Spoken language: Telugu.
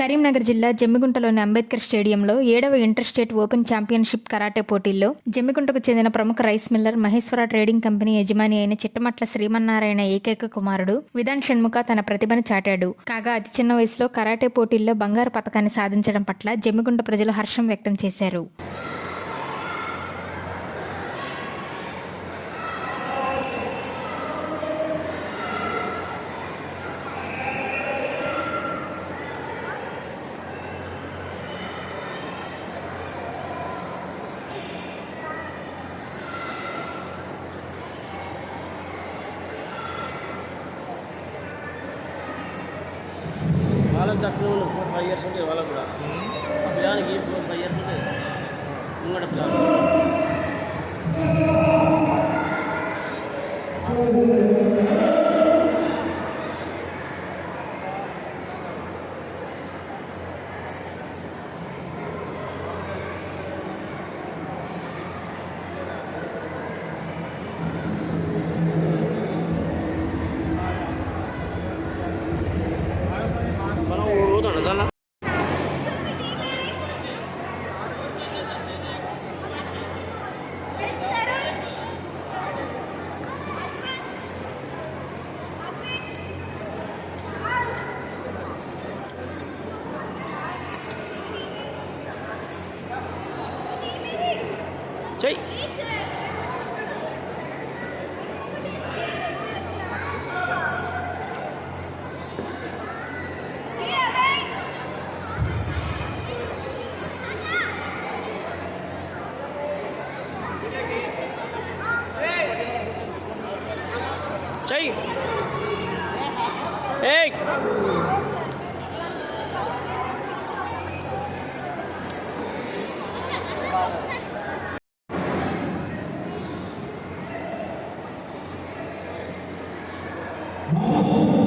కరీంనగర్ జిల్లా జమ్మిగుంటలోని అంబేద్కర్ స్టేడియంలో ఏడవ inter state open championship karate పోటీల్లో జమ్మిగుంటకు చెందిన ప్రముఖ rice miller Maheshwara trading company యజమాని అయిన చిట్టమట్ల శ్రీమన్నారాయణ ఏకైక కుమారుడు విధాన్ షణ్ముఖ తన ప్రతిభను చాటాడు. కాగా అతి చిన్న వయసులో కరాటే పోటీల్లో బంగారు పథకాన్ని సాధించడం పట్ల జమ్మిగుంట ప్రజలు హర్షం వ్యక్తం చేశారు. వాళ్ళకి తక్కువ ఫోర్ ఫైవ్ ఇయర్స్ ఉంటాయి వాళ్ళకి కూడా. ఆ పిల్లలకి ఫోర్ ఫైవ్ ఇయర్స్ ఉంటాయి ముంగట పిల్లలు chạy chạy Hey! Oh!